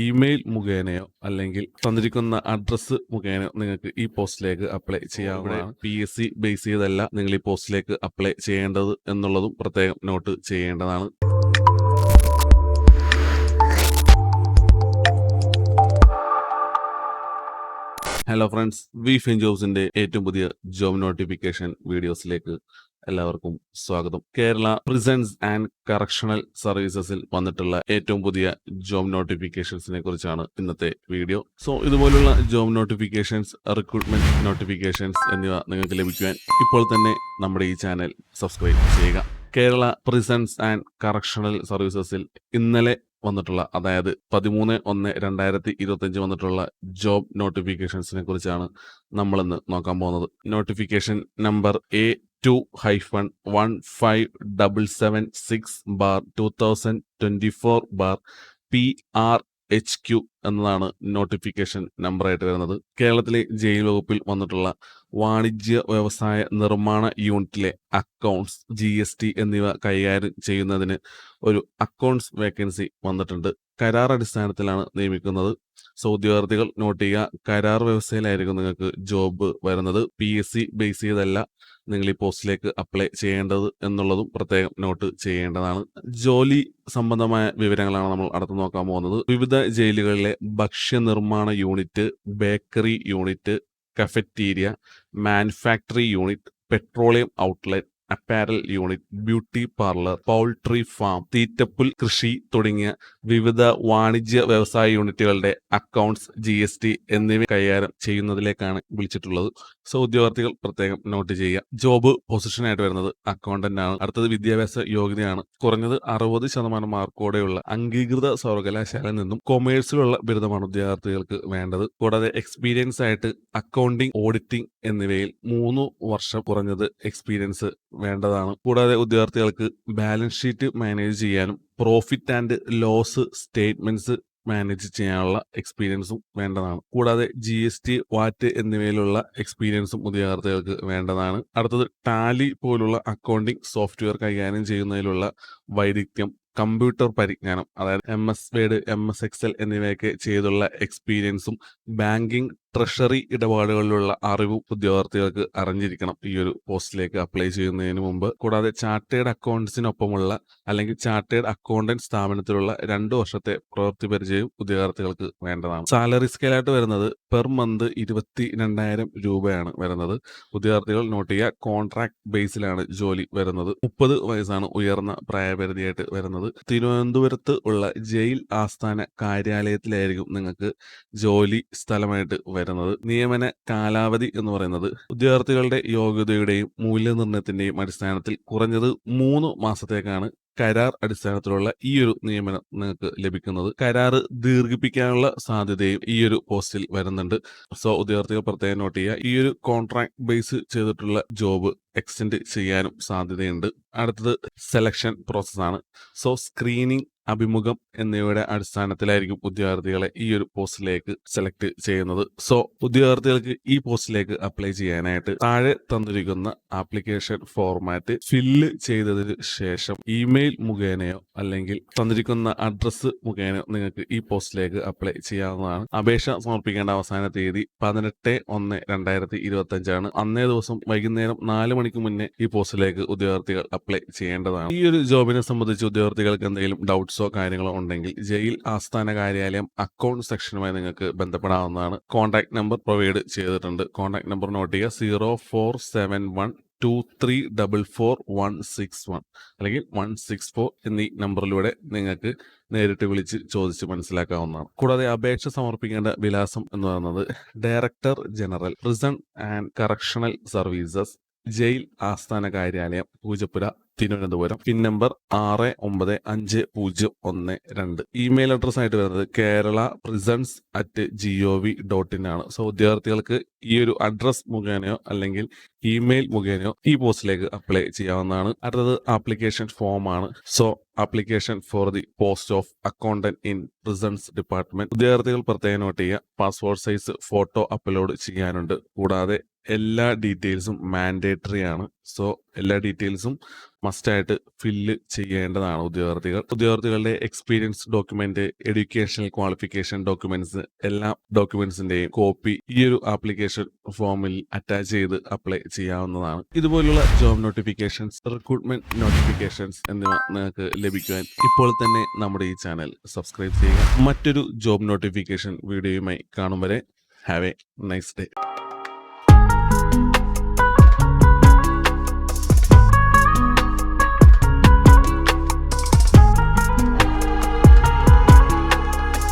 Email മുഖേനയോ അല്ലെങ്കിൽ തന്നിരിക്കുന്ന address മുഖേനയോ നിങ്ങൾക്ക് ഈ പോസ്റ്റിലേക്ക് അപ്ലൈ ചെയ്യാവുന്നതാണ്. പി എസ് സി ബേസ് ചെയ്തല്ല നിങ്ങൾ ഈ പോസ്റ്റിലേക്ക് അപ്ലൈ ചെയ്യേണ്ടത് എന്നുള്ളതും പ്രത്യേകം നോട്ട് ചെയ്യേണ്ടതാണ്. ഹലോ ഫ്രണ്ട്സ് വി ഫിൻ ജോബ്സിന്റെ ഏറ്റവും പുതിയ ജോബ് നോട്ടിഫിക്കേഷൻ വീഡിയോസിലേക്ക് എല്ലാവർക്കും സ്വാഗതം. കേരള പ്രിസൺസ് ആൻഡ് കറക്ഷണൽ സർവീസസിൽ വന്നിട്ടുള്ള ഏറ്റവും പുതിയ ജോബ് നോട്ടിഫിക്കേഷൻസിനെ കുറിച്ചാണ് ഇന്നത്തെ വീഡിയോ സോ ഇതുപോലുള്ള ജോബ് നോട്ടിഫിക്കേഷൻസ് റിക്രൂട്ട്മെന്റ് നോട്ടിഫിക്കേഷൻസ് എന്നിവ നിങ്ങൾക്ക് ലഭിക്കുവാൻ ഇപ്പോൾ തന്നെ നമ്മുടെ ഈ ചാനൽ സബ്സ്ക്രൈബ് ചെയ്യുക. കേരള പ്രിസൺസ് ആൻഡ് കറക്ഷണൽ സർവീസസിൽ ഇന്നലെ വന്നിട്ടുള്ള അതായത് പതിമൂന്ന് ഒന്ന് രണ്ടായിരത്തി ഇരുപത്തഞ്ച് വന്നിട്ടുള്ള ജോബ് നോട്ടിഫിക്കേഷൻസിനെ കുറിച്ചാണ് നമ്മളിന്ന് നോക്കാൻ പോകുന്നത്. Notification number A two hyphen one five double seven six bar two thousand twenty four bar P R H Q എന്നതാണ് നോട്ടിഫിക്കേഷൻ നമ്പറായിട്ട് വരുന്നത്. കേരളത്തിലെ ജയിൽ വകുപ്പിൽ വന്നിട്ടുള്ള വാണിജ്യ വ്യവസായ നിർമ്മാണ യൂണിറ്റിലെ അക്കൗണ്ട്സ് ജി എന്നിവ കൈകാര്യം ചെയ്യുന്നതിന് ഒരു അക്കൗണ്ട്സ് വേക്കൻസി വന്നിട്ടുണ്ട്. കരാർ അടിസ്ഥാനത്തിലാണ് നിയമിക്കുന്നത്. സോ ഉദ്യോഗാർത്ഥികൾ നോട്ട് ചെയ്യുക കരാർ വ്യവസ്ഥയിലായിരിക്കും നിങ്ങൾക്ക് ജോബ് വരുന്നത്. പി എസ് സി ബേസ് ചെയ്തല്ല നിങ്ങൾ ഈ പോസ്റ്റിലേക്ക് അപ്ലൈ ചെയ്യേണ്ടത് എന്നുള്ളതും പ്രത്യേകം നോട്ട് ചെയ്യേണ്ടതാണ്. ജോലി സംബന്ധമായ വിവരങ്ങളാണ് നമ്മൾ അടുത്ത് നോക്കാൻ പോകുന്നത്. വിവിധ ജയിലുകളിലെ ഭക്ഷ്യനിർമ്മാണ unit bakery unit cafeteria manufactory unit petroleum outlet apparel unit beauty parlour poultry farm തീറ്റപ്പുൽ കൃഷി തുടങ്ങിയ വിവിധ വാണിജ്യ വ്യവസായ യൂണിറ്റുകളുടെ അക്കൗണ്ട്സ് ജി എസ് ടി എന്നിവ കൈകാര്യം ചെയ്യുന്നതിലേക്കാണ് വിളിച്ചിട്ടുള്ളത്. സോ ഉദ്യോഗാർത്ഥികൾ പ്രത്യേകം നോട്ട് ചെയ്യുക. ജോബ് പൊസിഷനായിട്ട് വരുന്നത് അക്കൗണ്ടന്റ് ആണ്. അടുത്തത് വിദ്യാഭ്യാസ യോഗ്യതയാണ്. കുറഞ്ഞത് അറുപത് ശതമാനം മാർക്കോടെയുള്ള അംഗീകൃത സർവകലാശാലയിൽ നിന്നും കൊമേഴ്സിലുള്ള ബിരുദമാണ് ഉദ്യോഗാർത്ഥികൾക്ക് വേണ്ടത്. കൂടാതെ എക്സ്പീരിയൻസ് ആയിട്ട് അക്കൗണ്ടിംഗ് ഓഡിറ്റിംഗ് എന്നിവയിൽ മൂന്ന് വർഷം കുറഞ്ഞത് എക്സ്പീരിയൻസ് വേണ്ടതാണ്. കൂടാതെ ഉദ്യോഗാർത്ഥികൾക്ക് ബാലൻസ് ഷീറ്റ് മാനേജ് ചെയ്യാനും profit and loss statements manage ചെയ്യാനുള്ള എക്സ്പീരിയൻസും വേണ്ടതാണ്. കൂടാതെ ജി എസ് ടി വാറ്റ് എന്നിവയിലുള്ള എക്സ്പീരിയൻസും ഉദ്യോഗാർത്ഥികൾക്ക് വേണ്ടതാണ്. അടുത്തത് ടാലി പോലുള്ള അക്കൗണ്ടിംഗ് സോഫ്റ്റ്വെയർ കൈകാര്യം ചെയ്യുന്നതിലുള്ള വൈദഗ്ധ്യം കമ്പ്യൂട്ടർ പരിജ്ഞാനം അതായത് M S Word M S Excel എന്നിവയൊക്കെ ചെയ്തുള്ള എക്സ്പീരിയൻസും ബാങ്കിങ് ട്രഷറി ഇടപാടുകളിലുള്ള അറിവും ഉദ്യോഗാർത്ഥികൾക്ക് അറിഞ്ഞിരിക്കണം ഈ ഒരു പോസ്റ്റിലേക്ക് അപ്ലൈ ചെയ്യുന്നതിന് മുമ്പ്. കൂടാതെ ചാർട്ടേഡ് അക്കൗണ്ട്സിനൊപ്പമുള്ള അല്ലെങ്കിൽ ചാർട്ടേഡ് അക്കൗണ്ടന്റ് സ്ഥാപനത്തിലുള്ള രണ്ട് വർഷത്തെ പ്രവൃത്തി പരിചയം ഉദ്യോഗാർത്ഥികൾക്ക് വേണ്ടതാണ്. സാലറി സ്കെയിലായിട്ട് വരുന്നത് പെർ മന്ത് ഇരുപത്തി രണ്ടായിരം രൂപയാണ് വരുന്നത്. ഉദ്യോഗാർത്ഥികൾ നോട്ട് ചെയ്യുക കോൺട്രാക്ട് ബേസിലാണ് ജോലി വരുന്നത്. മുപ്പത് വയസ്സാണ് ഉയർന്ന പ്രായപരിധിയായിട്ട് വരുന്നത്. തിരുവനന്തപുരത്ത് ഉള്ള ജയിൽ ആസ്ഥാന കാര്യാലയത്തിലായിരിക്കും നിങ്ങൾക്ക് ജോലി സ്ഥലമായിട്ട് വരുന്നത്. നിയമന കാലാവധി എന്ന് പറയുന്നത് ഉദ്യോഗാർത്ഥികളുടെ യോഗ്യതയുടെയും മൂല്യനിർണയത്തിന്റെയും അടിസ്ഥാനത്തിൽ കുറഞ്ഞത് മൂന്ന് മാസത്തേക്കാണ് കരാർ അടിസ്ഥാനത്തിലുള്ള ഈ ഒരു നിയമനം നിങ്ങൾക്ക് ലഭിക്കുന്നത്. കരാറ് ദീർഘിപ്പിക്കാനുള്ള സാധ്യതയും ഈ ഒരു പോസ്റ്റിൽ വരുന്നുണ്ട്. സോ ഉദ്യോഗാർത്ഥികൾ പ്രത്യേകം നോട്ട് ചെയ്യുക. ഈ ഒരു കോൺട്രാക്ട് ബേസ് ചെയ്തിട്ടുള്ള ജോബ് എക്സ്റ്റെൻഡ് ചെയ്യാനും സാധ്യതയുണ്ട്. അടുത്തത് സെലക്ഷൻ പ്രോസസ്സാണ്. സോ സ്ക്രീനിങ് അഭിമുഖം എന്നിവയുടെ അടിസ്ഥാനത്തിലായിരിക്കും ഉദ്യോഗാർത്ഥികളെ ഈ ഒരു പോസ്റ്റിലേക്ക് സെലക്ട് ചെയ്യുന്നത്. സോ ഉദ്യോഗാർത്ഥികൾക്ക് ഈ പോസ്റ്റിലേക്ക് അപ്ലൈ ചെയ്യാനായിട്ട് താഴെ തന്നിരിക്കുന്ന ആപ്ലിക്കേഷൻ ഫോർമാറ്റ് ഫില്ല് ചെയ്തതിന് ശേഷം ഇമെയിൽ മുഖേനയോ അല്ലെങ്കിൽ തന്നിരിക്കുന്ന അഡ്രസ്സ് മുഖേനയോ നിങ്ങൾക്ക് ഈ പോസ്റ്റിലേക്ക് അപ്ലൈ ചെയ്യാവുന്നതാണ്. അപേക്ഷ സമർപ്പിക്കേണ്ട അവസാന തീയതി പതിനെട്ട് ഒന്ന് രണ്ടായിരത്തി ഇരുപത്തി അഞ്ചാണ് അന്നേ ദിവസം വൈകുന്നേരം നാല് മണിക്ക് മുന്നേ ഈ പോസ്റ്റിലേക്ക് ഉദ്യോഗാർത്ഥികൾ അപ്ലൈ ചെയ്യേണ്ടതാണ്. ഈ ഒരു ജോബിനെ സംബന്ധിച്ച് ഉദ്യോഗാർത്ഥികൾക്ക് എന്തെങ്കിലും ഡൗട്ട്സോ കാര്യങ്ങളോ ഉണ്ടെങ്കിൽ ജയിൽ ആസ്ഥാന കാര്യാലയം അക്കൗണ്ട് സെക്ഷനുമായി നിങ്ങൾക്ക് ബന്ധപ്പെടാവുന്നതാണ്. കോൺടാക്ട് നമ്പർ പ്രൊവൈഡ് ചെയ്തിട്ടുണ്ട്. കോൺടാക്ട് നമ്പർ നോട്ട് ചെയ്യുക. Zero four seven one two three double four one six one അല്ലെങ്കിൽ വൺ സിക്സ് ഫോർ എന്നീ നമ്പറിലൂടെ നിങ്ങൾക്ക് നേരിട്ട് വിളിച്ച് ചോദിച്ച് മനസ്സിലാക്കാവുന്നതാണ്. കൂടാതെ അപേക്ഷ സമർപ്പിക്കേണ്ട വിലാസം എന്ന് പറയുന്നത് director general prison and correctional services jail ആസ്ഥാന കാര്യാലയം പൂജപ്പുര തിരുവനന്തപുരം. പിൻ നമ്പർ ആറ് ഒമ്പത് അഞ്ച് പൂജ്യം ഒന്ന് രണ്ട്. ഇമെയിൽ അഡ്രസ് ആയിട്ട് വരുന്നത് Kerala prisons at G O V dot in ആണ്. സോ ഉദ്യോഗാർത്ഥികൾക്ക് ഈ ഒരു അഡ്രസ് മുഖേനയോ അല്ലെങ്കിൽ ഇമെയിൽ മുഖേനയോ ഈ പോസ്റ്റിലേക്ക് അപ്ലൈ ചെയ്യാവുന്നതാണ്. അടുത്തത് ആപ്ലിക്കേഷൻ ആണ്. So application for the post of accountant in prisons department ഉദ്യോഗാർത്ഥികൾ പ്രത്യേകം നോട്ട് ചെയ്യുക. പാസ്പോർട്ട് സൈസ് ഫോട്ടോ അപ്ലോഡ് ചെയ്യാനുണ്ട്. കൂടാതെ എല്ലാ ഡീറ്റെയിൽസും മാൻഡേറ്ററി ആണ്. സോ എല്ലാ ഡീറ്റെയിൽസും മസ്റ്റായിട്ട് ഫില്ല് ചെയ്യേണ്ടതാണ് ഉദ്യോഗാർത്ഥികൾ. ഉദ്യോഗാർത്ഥികളുടെ experience document educational qualification documents എല്ലാ ഡോക്യുമെന്റ്സിന്റെയും കോപ്പി ഈ ഒരു ആപ്ലിക്കേഷൻ ഫോമിൽ അറ്റാച്ച് ചെയ്ത് അപ്ലൈ ചെയ്യാവുന്നതാണ്. ഇതുപോലുള്ള ജോബ് നോട്ടിഫിക്കേഷൻസ് റിക്രൂട്ട്മെന്റ് നോട്ടിഫിക്കേഷൻസ് എന്നിവ നിങ്ങൾക്ക് ലഭിക്കുവാൻ ഇപ്പോൾ തന്നെ നമ്മുടെ ഈ ചാനൽ സബ്സ്ക്രൈബ് ചെയ്യുക. മറ്റൊരു ജോബ് നോട്ടിഫിക്കേഷൻ വീഡിയോയുമായി കാണും വരെ. Have A nice day